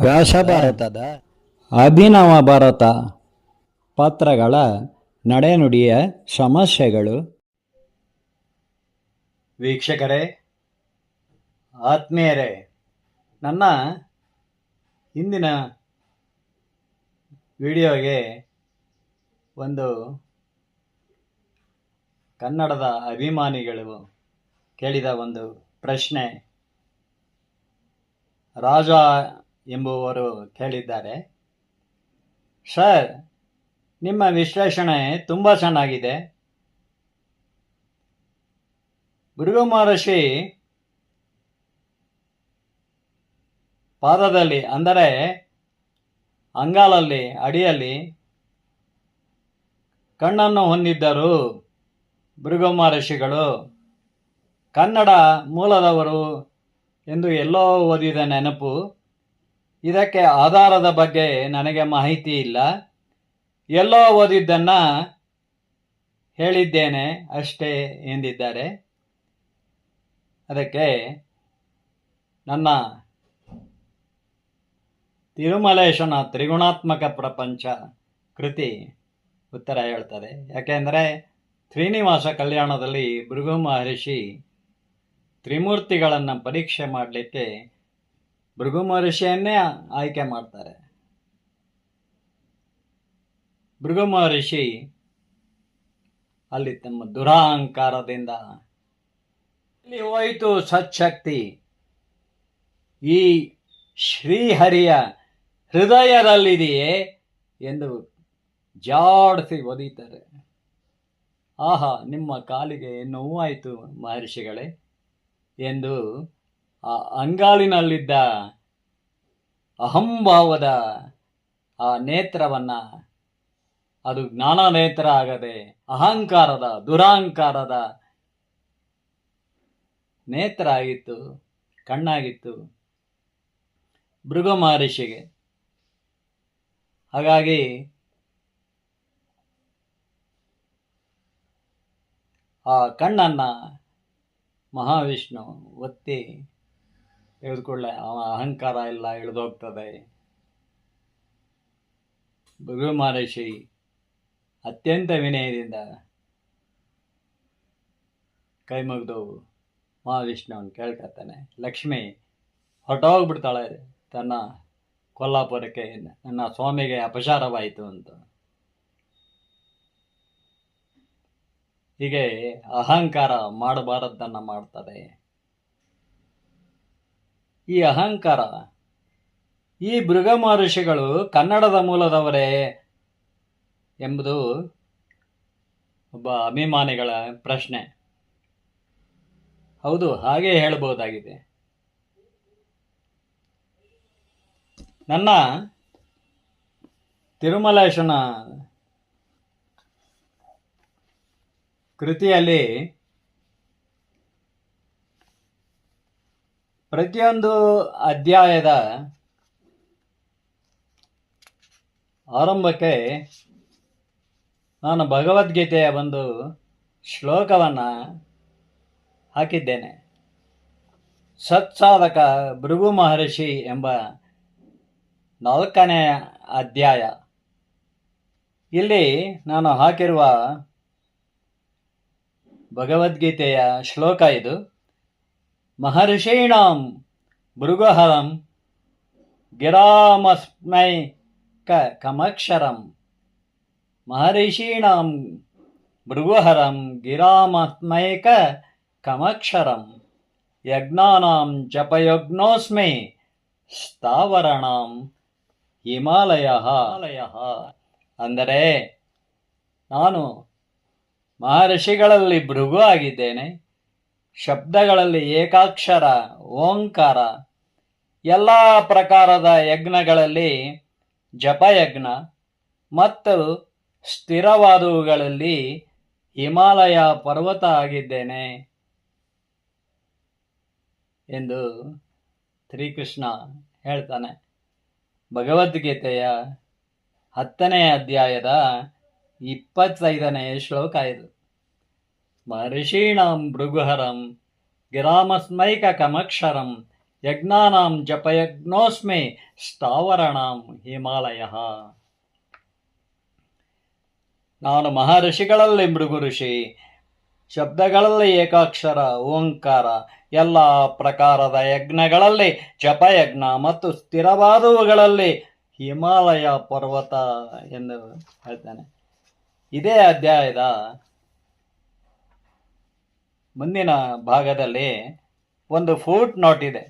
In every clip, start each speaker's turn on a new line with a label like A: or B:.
A: ವ್ಯಾಸ ಭಾರತದ ಅಭಿನವ ಭಾರತ ಪತ್ರಗಳ ನಡೆನುಡಿಯ ಸಮಸ್ಯೆಗಳು. ವೀಕ್ಷಕರೇ ಆತ್ಮೀಯರೇ ನನ್ನ ಇಂದಿನ ವಿಡಿಯೋಗೆ ಒಂದು ಕನ್ನಡದ ಅಭಿಮಾನಿಗಳು ಕೇಳಿದ ಒಂದು ಪ್ರಶ್ನೆ ರಾಜ ಎಂಬುವರು ಕೇಳಿದ್ದಾರೆ. ಸರ್, ನಿಮ್ಮ ವಿಶ್ಲೇಷಣೆ ತುಂಬ ಚೆನ್ನಾಗಿದೆ. ಭೃಗು ಮಹರ್ಷಿ ಪಾದದಲ್ಲಿ, ಅಂದರೆ ಅಂಗಾಲಲ್ಲಿ, ಅಡಿಯಲ್ಲಿ ಕಣ್ಣನ್ನು ಹೊಂದಿದ್ದರು. ಭೃಗು ಮಹರ್ಷಿಗಳು ಕನ್ನಡ ಮೂಲದವರು ಎಂದು ಎಲ್ಲೋ ಓದಿದ ನೆನಪು, ಇದಕ್ಕೆ ಆಧಾರದ ಬಗ್ಗೆ ನನಗೆ ಮಾಹಿತಿ ಇಲ್ಲ. ಎಲ್ಲೋ ಓದಿದ್ದನ್ನು ಹೇಳಿದ್ದೇನೆ ಅಷ್ಟೇ ಎಂದಿದ್ದಾರೆ. ಅದಕ್ಕೆ ನನ್ನ ತಿರುಮಲೇಶನ ತ್ರಿಗುಣಾತ್ಮಕ ಪ್ರಪಂಚ ಕೃತಿ ಉತ್ತರ ಹೇಳ್ತದೆ. ಯಾಕೆಂದರೆ ಶ್ರೀನಿವಾಸ ಕಲ್ಯಾಣದಲ್ಲಿ ಭೃಗು ಮಹರ್ಷಿ ತ್ರಿಮೂರ್ತಿಗಳನ್ನು ಪರೀಕ್ಷೆ ಮಾಡಲಿಕ್ಕೆ ಭೃಗು ಮಹರ್ಷಿಯನ್ನೇ ಆಯ್ಕೆ ಮಾಡ್ತಾರೆ. ಭೃಗು ಮಹರ್ಷಿ ಅಲ್ಲಿ ತಮ್ಮ ದುರಹಂಕಾರದಿಂದ ಇಲ್ಲಿ ಹೋಯಿತು ಸಚ್ಛಕ್ತಿ ಈ ಶ್ರೀಹರಿಯ ಹೃದಯದಲ್ಲಿದೆಯೇ ಎಂದು ಜಾಡಿಸಿ ಒದೀತಾರೆ. ಆಹಾ, ನಿಮ್ಮ ಕಾಲಿಗೆ ನೋವಾಯಿತು ಮಹರ್ಷಿಗಳೇ ಎಂದು ಆ ಅಂಗಾಲಿನಲ್ಲಿದ್ದ ಅಹಂಭಾವದ ಆ ನೇತ್ರವನ್ನು, ಅದು ಜ್ಞಾನ ನೇತ್ರ ಆಗದೆ ಅಹಂಕಾರದ ದುರಹಂಕಾರದ ನೇತ್ರ ಆಗಿತ್ತು, ಕಣ್ಣಾಗಿತ್ತು ಮೃಗ ಮಹರ್ಷಿಗೆ. ಹಾಗಾಗಿ ಆ ಕಣ್ಣನ್ನು ಮಹಾವಿಷ್ಣು ಒತ್ತಿ ತೆಗೆದುಕೊಳ್ಳೆ ಅವನ ಅಹಂಕಾರ ಎಲ್ಲ ಇಳಿದೋಗ್ತದೆ ಭೃಗು ಮಹರ್ಷಿ ಅತ್ಯಂತ ವಿನಯದಿಂದ ಕೈ ಮುಗಿದು ಮಹಾವಿಷ್ಣುವನ್ನು ಕೇಳ್ಕೊತಾನೆ. ಲಕ್ಷ್ಮಿ ಹೊರಟೋಗ್ಬಿಡ್ತಾಳೆ ತನ್ನ ಕೊಲ್ಲಾಪುರಕ್ಕೆ, ನನ್ನ ಸ್ವಾಮಿಗೆ ಅಪಚಾರವಾಯಿತು ಅಂತ. ಹೀಗೆ ಅಹಂಕಾರ ಮಾಡಬಾರದ್ದನ್ನು ಮಾಡ್ತದೆ. ಈ ಅಹಂಕಾರ, ಈ ಮೃಗ ಮಹರ್ಷಿಗಳು ಕನ್ನಡದ ಮೂಲದವರೇ ಎಂಬುದು ಒಬ್ಬ ಅಭಿಮಾನಿಗಳ ಪ್ರಶ್ನೆ. ಹೌದು, ಹಾಗೆ ಹೇಳಬಹುದಾಗಿದೆ. ನನ್ನ ತಿರುಮಲೇಶನ ಕೃತಿಯಲ್ಲಿ ಪ್ರತಿಯೊಂದು ಅಧ್ಯಾಯದ ಆರಂಭಕ್ಕೆ ನಾನು ಭಗವದ್ಗೀತೆಯ ಒಂದು ಶ್ಲೋಕವನ್ನು ಹಾಕಿದ್ದೇನೆ. ಸತ್ಸಾಧಕ ಭೃಗು ಮಹರ್ಷಿ ಎಂಬ ನಾಲ್ಕನೇ ಅಧ್ಯಾಯ. ಇಲ್ಲಿ ನಾನು ಹಾಕಿರುವ ಭಗವದ್ಗೀತೆಯ ಶ್ಲೋಕ ಇದು. ಮಹರ್ಷೀಣಾಂ ಭೃಗುಹರಂ ಗಿರಾಮಸ್ಮೈ ಕ ಕಮಕ್ಷರಂ ಮಹರ್ಷೀಣಾಂ ಭೃಗುಹರಂ ಗಿರಾಮಸ್ಮೈಕ ಕಮಕ್ಷರಂ ಯಜ್ಞಾನಾಂ ಜಪಯಜ್ಞೋಸ್ಮಿ ಸ್ಥಾವರಣಾಂ ಹಿಮಾಲಯ। ಅಂದರೆ ನಾನು ಮಹರ್ಷಿಗಳಲ್ಲಿ ಭೃಗು ಆಗಿದ್ದೇನೆ. ಶಬ್ದಗಳಲ್ಲಿ ಏಕಾಕ್ಷರ, ಓಂಕಾರ, ಎಲ್ಲ ಪ್ರಕಾರದ ಯಜ್ಞಗಳಲ್ಲಿ ಜಪಯಜ್ಞ ಮತ್ತು ಸ್ಥಿರವಾದವುಗಳಲ್ಲಿ ಹಿಮಾಲಯ ಪರ್ವತ ಆಗಿದ್ದೇನೆ ಎಂದು ಶ್ರೀಕೃಷ್ಣ ಹೇಳ್ತಾನೆ. ಭಗವದ್ಗೀತೆಯ ಹತ್ತನೇ ಅಧ್ಯಾಯದ ಇಪ್ಪತ್ತೈದನೇ ಶ್ಲೋಕ ಇದು. ಮಹರ್ಷೀಣಾಂ ಭೃಗುಹರಂ ಗಿರಾಮಸ್ಮೈಕಮಕ್ಷರಂ ಯಜ್ಞಾನಾಂ ಜಪಯಜ್ಞೋಸ್ಮೆ ಸ್ಥಾವರಣಾಂ ಹಿಮಾಲಯ ನಾನು ಮಹರ್ಷಿಗಳಲ್ಲಿ ಮೃಗು ಋಷಿ ಶಬ್ದಗಳಲ್ಲಿ ಏಕಾಕ್ಷರ, ಓಂಕಾರ, ಎಲ್ಲ ಪ್ರಕಾರದ ಯಜ್ಞಗಳಲ್ಲಿ ಜಪಯಜ್ಞ ಮತ್ತು ಸ್ಥಿರವಾದವುಗಳಲ್ಲಿ ಹಿಮಾಲಯ ಪರ್ವತ ಎಂದು ಹೇಳ್ತಾನೆ. ಇದೇ ಅಧ್ಯಾಯದ ಮುಂದಿನ ಭಾಗದಲ್ಲಿ ಒಂದು ಫೂಟ್ ನೋಟ್ ಇದೆ.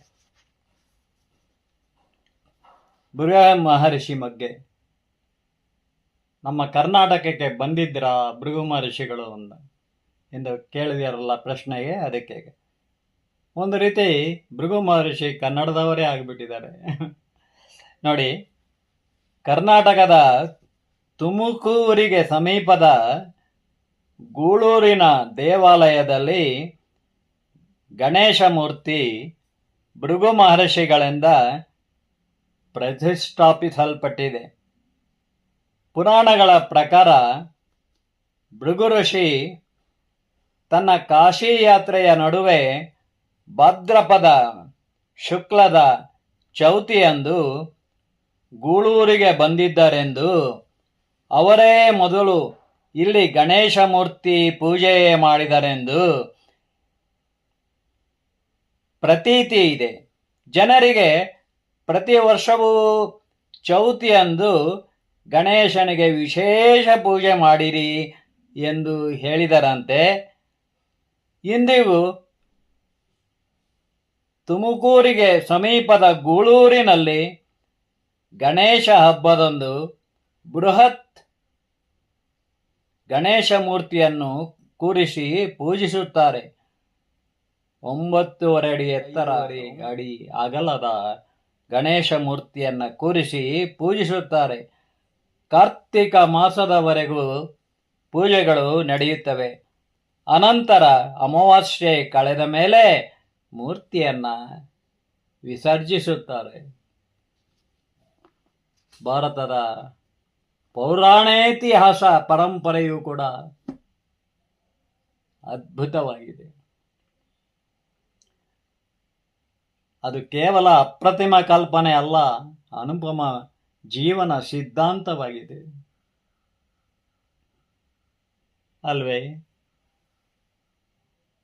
A: ಬೃಹ ಮಹರ್ಷಿ ಬಗ್ಗೆ ನಮ್ಮ ಕರ್ನಾಟಕಕ್ಕೆ ಬಂದಿದ್ದೀರಾ ಭೃಗು ಮಹರ್ಷಿಗಳು ಅಂತ. ಎಂದು ಕೇಳಿದಿರಲ್ಲ ಪ್ರಶ್ನೆಗೆ ಅದಕ್ಕೆ. ಒಂದು ರೀತಿ ಭೃಗು ಮಹರ್ಷಿ ಕನ್ನಡದವರೇ ಆಗಿಬಿಟ್ಟಿದ್ದಾರೆ. ನೋಡಿ, ಕರ್ನಾಟಕದ ತುಮಕೂರಿಗೆ ಸಮೀಪದ ಗೂಳೂರಿನ ದೇವಾಲಯದಲ್ಲಿ ಗಣೇಶ ಮೂರ್ತಿ ಭೃಗು ಮಹರ್ಷಿಗಳಿಂದ ಪ್ರತಿಷ್ಠಾಪಿಸಲ್ಪಟ್ಟಿದೆ. ಪುರಾಣಗಳ ಪ್ರಕಾರ ಭೃಗು ಋಷಿ ತನ್ನ ಕಾಶಿ ಯಾತ್ರೆಯ ನಡುವೆ ಭದ್ರಪದ ಶುಕ್ಲದ ಚೌತಿಯಂದು ಗೂಳೂರಿಗೆ ಬಂದಿದ್ದರೆಂದು ಅವರೇ ಮೊದಲು ಇಲ್ಲಿ ಗಣೇಶ ಮೂರ್ತಿ ಪೂಜೆ ಮಾಡಿದರೆಂದು ಪ್ರತೀತಿ ಇದೆ. ಜನರಿಗೆ ಪ್ರತಿ ವರ್ಷವೂ ಚೌತಿಯಂದು ಗಣೇಶನಿಗೆ ವಿಶೇಷ ಪೂಜೆ ಮಾಡಿರಿ ಎಂದು ಹೇಳಿದರಂತೆ. ಇಂದಿಗೂ ತುಮಕೂರಿಗೆ ಸಮೀಪದ ಗೂಳೂರಿನಲ್ಲಿ ಗಣೇಶ ಹಬ್ಬದಂದು ಬೃಹತ್ ಗಣೇಶ ಮೂರ್ತಿಯನ್ನು ಕೂರಿಸಿ ಪೂಜಿಸುತ್ತಾರೆ. ಒಂಬತ್ತೂವರೆ ಅಡಿ ಎತ್ತರ ಅಡಿ ಅಗಲದ ಗಣೇಶ ಮೂರ್ತಿಯನ್ನು ಕೂರಿಸಿ ಪೂಜಿಸುತ್ತಾರೆ. ಕಾರ್ತಿಕ ಮಾಸದವರೆಗೂ ಪೂಜೆಗಳು ನಡೆಯುತ್ತವೆ. ಅನಂತರ ಅಮಾವಾಸ್ಯೆ ಕಳೆದ ಮೇಲೆ ಮೂರ್ತಿಯನ್ನ ವಿಸರ್ಜಿಸುತ್ತಾರೆ. ಭಾರತದ ಪೌರಾಣೇತಿಹಾಸ ಪರಂಪರೆಯೂ ಕೂಡ ಅದ್ಭುತವಾಗಿದೆ. ಅದು ಕೇವಲ ಅಪ್ರತಿಮ ಕಲ್ಪನೆ ಅಲ್ಲ, ಅನುಪಮ ಜೀವನ ಸಿದ್ಧಾಂತವಾಗಿದೆ. ಅಲ್ವೇ?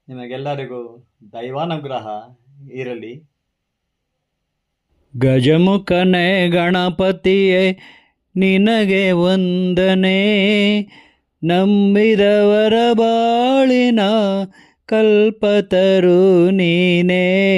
A: ನಿಮಗೆಲ್ಲರಿಗೂ ದೈವಾನುಗ್ರಹ ಇರಲಿ.
B: ಗಜಮುಖನೇ ಗಣಪತಿಯೇ ನಿನಗೆ ವಂದನೆ. ನಂಬಿದವರ ಬಾಳಿನ ಕಲ್ಪತರು ನೀನೇ.